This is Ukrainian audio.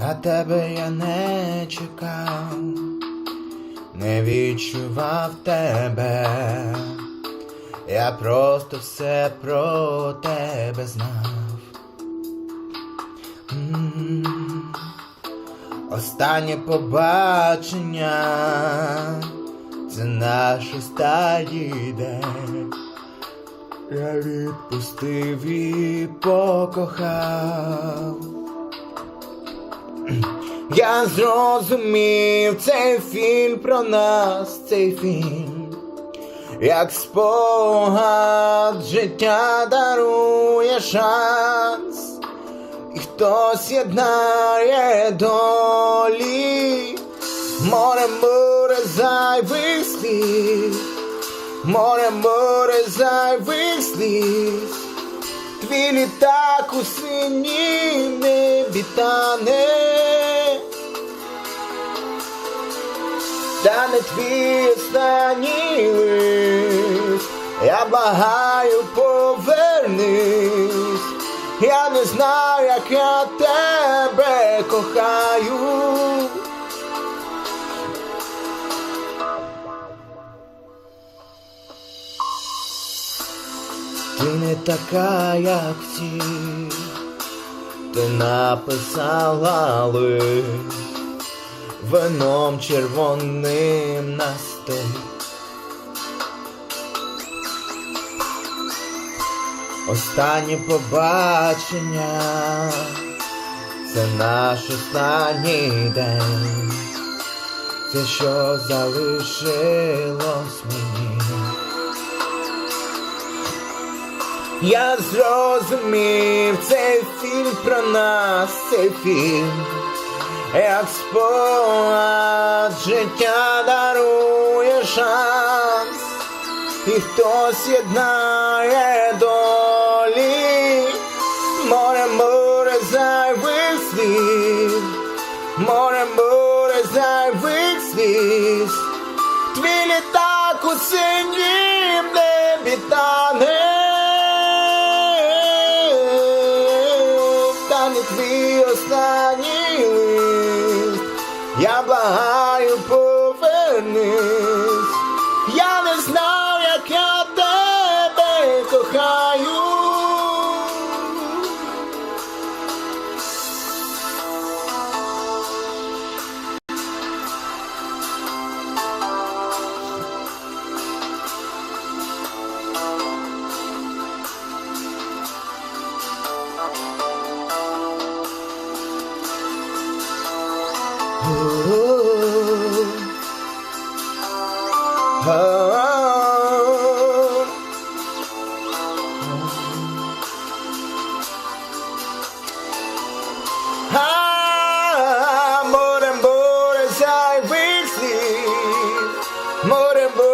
На тебе я не чекав, не відчував тебе, я просто все про тебе знав. М. Останнє побачення, це наш останній день. Я відпустив і покохав. Я зрозумів цей фільм про нас, цей фільм, як спогад життя дарує шанс, і хтось єднає долі, море море зайвих слів, море море зайвих сліз. Твій літак у синім небі тане, та не лист. Я благаю, повернись. Я не знаю, як я тебе кохаю. Ти не така, як всі, ти написала лист вином червоним на столі. Останнє побачення, це наш останній день, це що залишилось мені. Я зрозумів цей фільм про нас, цей фільм, як спогад життя дарує шанс, і хтось єднає долі, море море зайвих слів, море море зайвих сліз, твій літак у синім небі тане. Та не твій останній лист, я благаю повернись. Ah, ah, More and more as I will sleep, more and more.